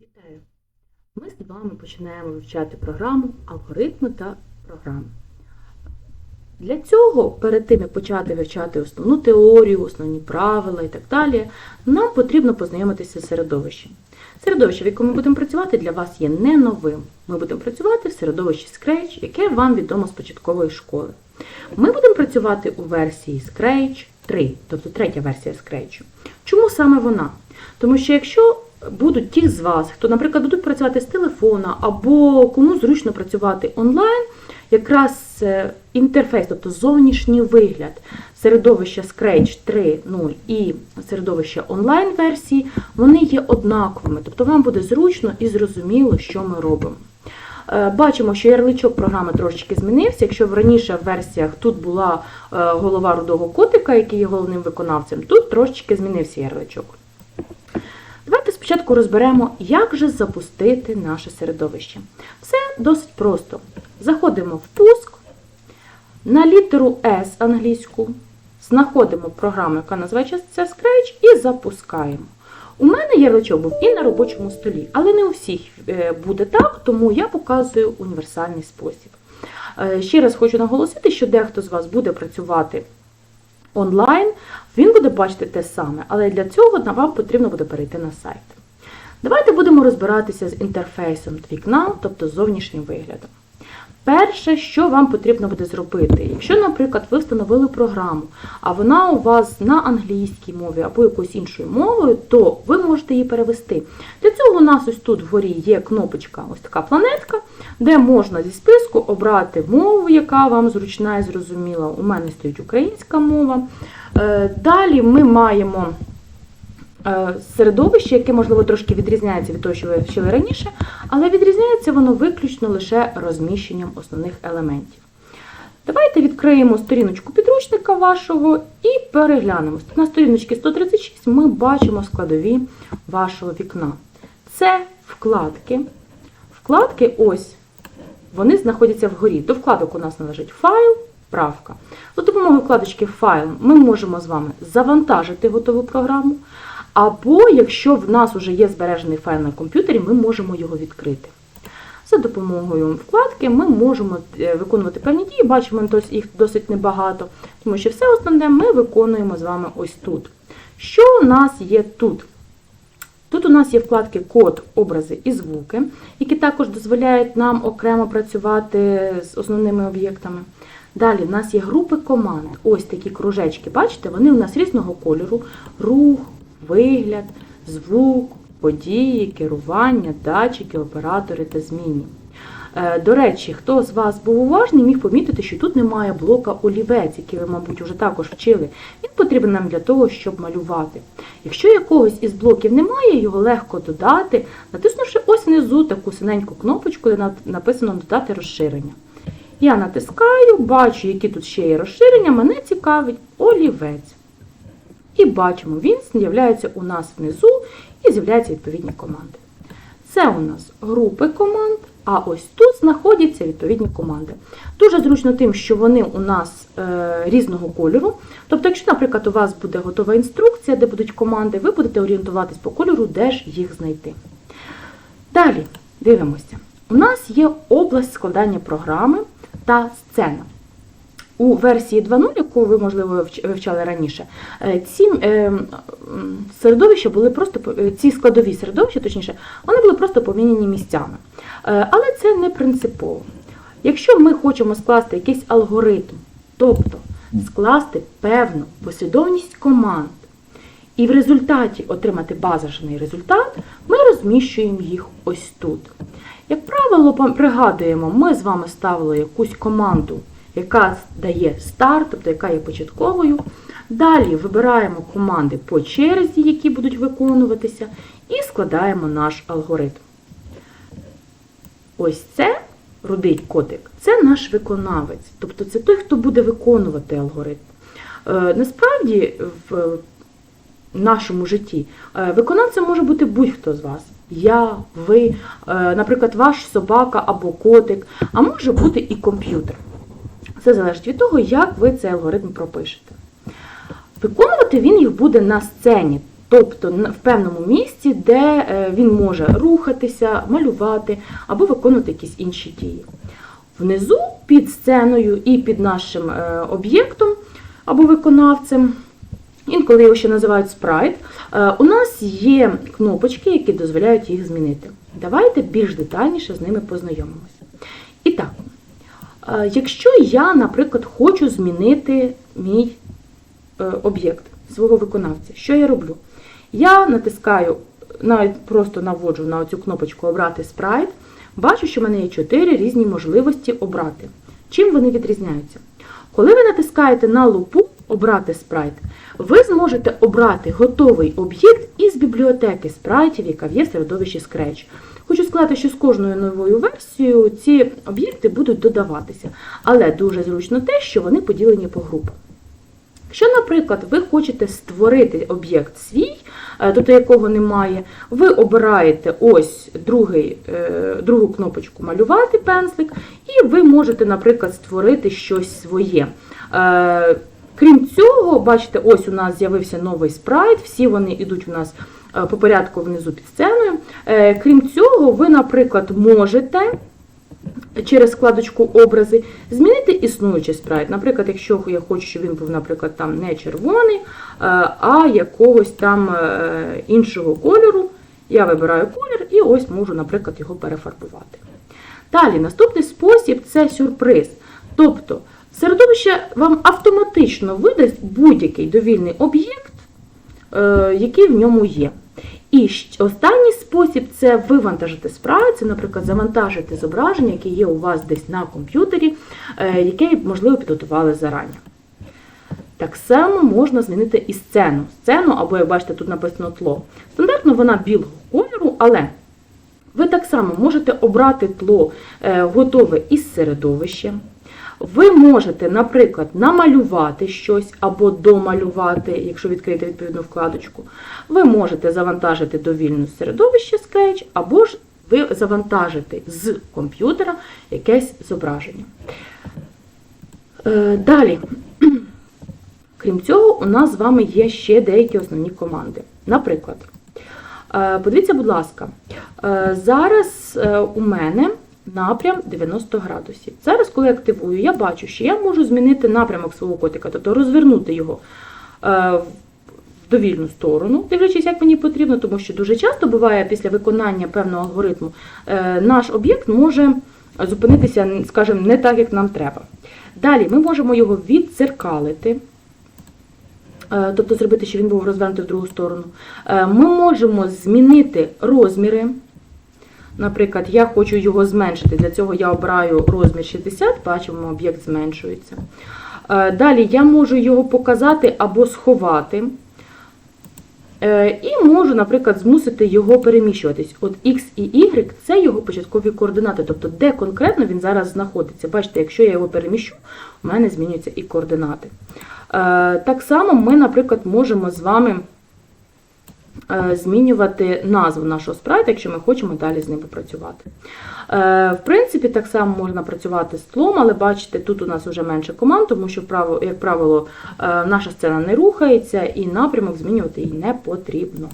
Вітаю! Ми з вами починаємо вивчати програму, алгоритми та програми. Для цього, перед тим, як почати вивчати основну теорію, основні правила і так далі, нам потрібно познайомитися з середовищем. Середовище, в якому ми будемо працювати, для вас є не новим. Ми будемо працювати в середовищі Scratch, яке вам відомо з початкової школи. Ми будемо працювати у версії Scratch 3, тобто третя версія Scratch. Чому саме вона? Тому що якщо будуть ті з вас, хто, наприклад, будуть працювати з телефона або кому зручно працювати онлайн, якраз е, інтерфейс, тобто зовнішній вигляд середовища Scratch 3.0 і середовища онлайн-версії, вони є однаковими. Тобто вам буде зручно і зрозуміло, що ми робимо. Е, Бачимо, що ярличок програми трошечки змінився. Якщо в раніше в версіях тут була е, голова рудого котика, який є головним виконавцем, тут трошечки змінився ярличок. Спочатку розберемо, як же запустити наше середовище. Все досить просто. Заходимо в пуск, на літеру S англійську, знаходимо програму, яка називається Scratch, і запускаємо. У мене ярличок був і на робочому столі, але не у всіх е, буде так, тому я показую універсальний спосіб. Е, Ще раз хочу наголосити, що дехто з вас буде працювати онлайн, він буде бачити те саме, але для цього вам потрібно буде перейти на сайт. Давайте будемо розбиратися з інтерфейсом вікна, тобто зовнішнім виглядом. Перше, що вам потрібно буде зробити, якщо, наприклад, ви встановили програму, а вона у вас на англійській мові або якоюсь іншою мовою, то ви можете її перевести. Для цього у нас ось тут вгорі є кнопочка, ось така планетка, де можна зі списку обрати мову, яка вам зручна і зрозуміла. У мене стоїть українська мова. Е, Далі ми маємо середовище, яке, можливо, трошки відрізняється від того, що ви вчили раніше, але відрізняється воно виключно лише розміщенням основних елементів. Давайте відкриємо сторіночку підручника вашого і переглянемо. На сторіночці 136 ми бачимо складові вашого вікна. Це вкладки. Вкладки ось, вони знаходяться вгорі. До вкладок у нас належить файл, правка. За допомогою вкладочки Файл ми можемо з вами завантажити готову програму. Або, якщо в нас вже є збережений файл на комп'ютері, ми можемо його відкрити. За допомогою вкладки ми можемо е, виконувати певні дії, бачимо їх досить небагато, тому що все основне ми виконуємо з вами ось тут. Що у нас є тут? Тут у нас є вкладки Код, образи і звуки, які також дозволяють нам окремо працювати з основними об'єктами. Далі в нас є групи команд. Ось такі кружечки. Бачите, вони у нас різного кольору: рух, вигляд, звук, події, керування, датчики, оператори та змінні. Е, До речі, хто з вас був уважний, міг помітити, що тут немає блока олівець, який ви, мабуть, вже також вчили. Він потрібен нам для того, щоб малювати. Якщо якогось із блоків немає, його легко додати, натиснувши ось внизу таку синеньку кнопочку, де написано Додати розширення. Я натискаю, бачу, які тут ще є розширення, мене цікавить олівець. І бачимо, він з'являється у нас внизу і з'являються відповідні команди. Це у нас групи команд, а ось тут знаходяться відповідні команди. Дуже зручно тим, що вони у нас е, різного кольору. Тобто, якщо, наприклад, у вас буде готова інструкція, де будуть команди, ви будете орієнтуватись по кольору, де ж їх знайти. Далі дивимося. У нас є область складання програми та сцена. У версії 2.0, яку ви, можливо, вивчали раніше, е, ці е, середовища були просто е, ці складові середовища, точніше, вони були просто поміняні місцями. Але це не принципово. Якщо ми хочемо скласти якийсь алгоритм, тобто скласти певну послідовність команд, і в результаті отримати базовий результат, ми розміщуємо їх ось тут. Як правило, пригадуємо, ми з вами ставили якусь команду, яка дає старт, тобто яка є початковою. Далі вибираємо команди по черзі, які будуть виконуватися, і складаємо наш алгоритм. Ось це рудий котик, це наш виконавець, тобто це той, хто буде виконувати алгоритм. Е, Насправді, в нашому житті. Е, Виконавцем може бути будь-хто з вас. Я, ви, е, наприклад, ваш собака або котик, а може бути і комп'ютер. Все залежить від того, як ви цей алгоритм пропишете. Виконувати він їх буде на сцені, тобто в певному місці, де е, він може рухатися, малювати або виконувати якісь інші дії. Внизу під сценою і під нашим е, об'єктом або виконавцем, інколи його ще називають спрайт, е, у нас є кнопочки, які дозволяють їх змінити. Давайте більш детальніше з ними познайомимося. Якщо я, наприклад, хочу змінити мій е, об'єкт свого виконавця, що я роблю? Я натискаю, навіть просто наводжу на цю кнопочку Обрати спрайт. Бачу, що в мене є чотири різні можливості обрати. Чим вони відрізняються? Коли ви натискаєте на лупу Обрати спрайт, ви зможете обрати готовий об'єкт із бібліотеки спрайтів, яка є в середовищі Scratch. Хочу сказати, що з кожною новою версією ці об'єкти будуть додаватися, але дуже зручно те, що вони поділені по групам. Якщо, наприклад, ви хочете створити об'єкт свій, е, тобто якого немає, ви обираєте ось другий, е, другу кнопочку Малювати пензлик, і ви можете, наприклад, створити щось своє. Е, Крім цього, бачите, ось у нас з'явився новий спрайт, всі вони йдуть у нас по порядку внизу під сценою. Е, Крім цього, ви, наприклад, можете через складочку образи змінити існуючий спрайт. Наприклад, якщо я хочу, щоб він був, наприклад, там не червоний, е, а якогось там е, іншого кольору, я вибираю колір і ось можу, наприклад, його перефарбувати. Далі, наступний спосіб це сюрприз. Тобто, середовище вам автоматично видасть будь-який довільний об'єкт, е, який в ньому є. І останній спосіб це вивантажити спрайт, це, наприклад, завантажити зображення, яке є у вас десь на комп'ютері, е, яке, можливо, підготували зарані. Так само можна змінити і сцену. Сцену, або, як бачите, тут написано тло. Стандартно вона білого кольору, але ви так само можете обрати тло е, готове із середовищем. Ви можете, наприклад, намалювати щось або домалювати, якщо відкрити відповідну вкладочку. Ви можете завантажити довільне середовище Sketch, або ж ви завантажите з комп'ютера якесь зображення. Е, Далі, крім цього, у нас з вами є ще деякі основні команди. Наприклад, е, подивіться, будь ласка, е, зараз у мене напрям 90 градусів. Зараз, коли активую, я бачу, що я можу змінити напрямок свого котика, тобто розвернути його е, в довільну сторону, дивлячись, як мені потрібно, тому що дуже часто буває після виконання певного алгоритму, е, наш об'єкт може зупинитися, скажімо, не так, як нам треба. Далі ми можемо його відцеркалити. Е, Тобто зробити, щоб він був розвернутий в другу сторону. Ми можемо змінити розміри. Наприклад, я хочу його зменшити. Для цього я обираю розмір 60, бачимо, об'єкт зменшується. Е, Далі я можу його показати або сховати. Е, І можу, наприклад, змусити його переміщуватись. От X і Y це його початкові координати, тобто де конкретно він зараз знаходиться. Бачите, якщо я його переміщу, у мене змінюються і координати. Е, Так само ми, наприклад, можемо з вами змінювати назву нашого спрайта, якщо ми хочемо далі з ним попрацювати. Е, В принципі, так само можна працювати з тлом, але бачите, тут у нас вже менше команд, тому що, як правило, е, наша сцена не рухається і напрямок змінювати їй не потрібно.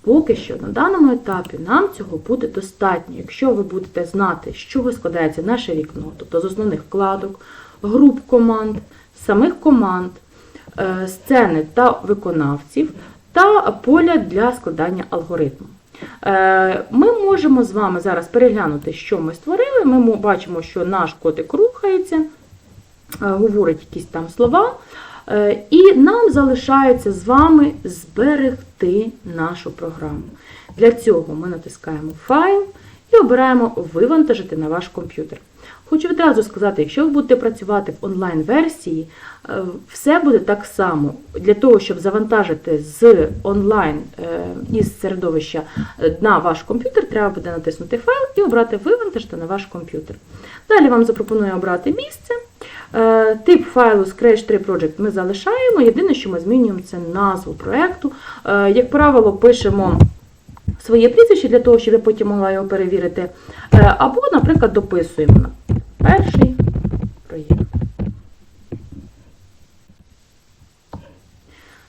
Поки що на даному етапі нам цього буде достатньо, якщо ви будете знати, з чого складається наше вікно, тобто з основних вкладок, груп команд, самих команд, е, сцени та виконавців, та поля для складання алгоритму. Е, Ми можемо з вами зараз переглянути, що ми створили. Ми бачимо, що наш котик рухається, е, говорить якісь там слова. Е, І нам залишається з вами зберегти нашу програму. Для цього ми натискаємо Файл і обираємо Вивантажити на ваш комп'ютер. Хочу відразу сказати, якщо ви будете працювати в онлайн-версії, е, все буде так само. Для того, щоб завантажити з онлайн е, із середовища е, на ваш комп'ютер, треба буде натиснути файл і обрати Вивантажити на ваш комп'ютер. Далі вам запропоную обрати місце. Тип файлу Scratch 3 Project ми залишаємо. Єдине, що ми змінюємо, це назву проєкту. Як правило, пишемо своє прізвище для того, щоб я потім могла його перевірити. Або, наприклад, дописуємо перший проєкт.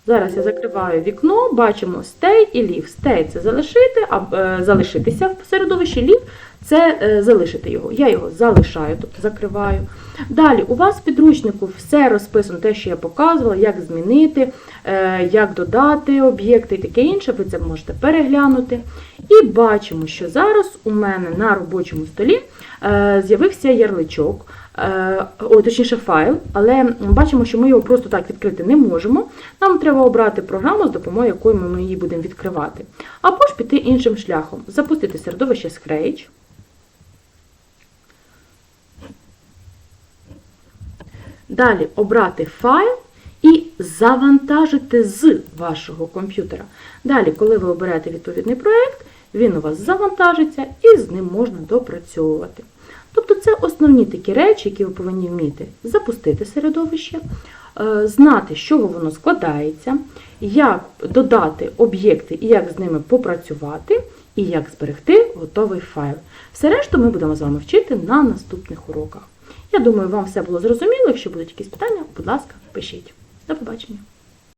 Зараз я закриваю вікно, бачимо стей і leave. Стей – це залишити, а, е, залишитися в середовищі, leave – це е, залишити його. Я його залишаю, тобто закриваю. Далі, у вас в підручнику все розписано, те, що я показувала, як змінити, е, як додати об'єкти і таке інше, ви це можете переглянути. І бачимо, що зараз у мене на робочому столі е, з'явився ярличок, ой, точніше файл, але бачимо, що ми його просто так відкрити не можемо. Нам треба обрати програму, з допомогою якої ми її будемо відкривати. Або ж піти іншим шляхом, запустити середовище Scratch. Далі обрати файл і завантажити з вашого комп'ютера. Далі, коли ви оберете відповідний проєкт, він у вас завантажиться і з ним можна допрацьовувати. Тобто це основні такі речі, які ви повинні вміти запустити середовище, е, знати, з чого воно складається, як додати об'єкти і як з ними попрацювати, і як зберегти готовий файл. Все решту ми будемо з вами вчити на наступних уроках. Я думаю, вам все було зрозуміло. Якщо будуть якісь питання, будь ласка, пишіть. До побачення!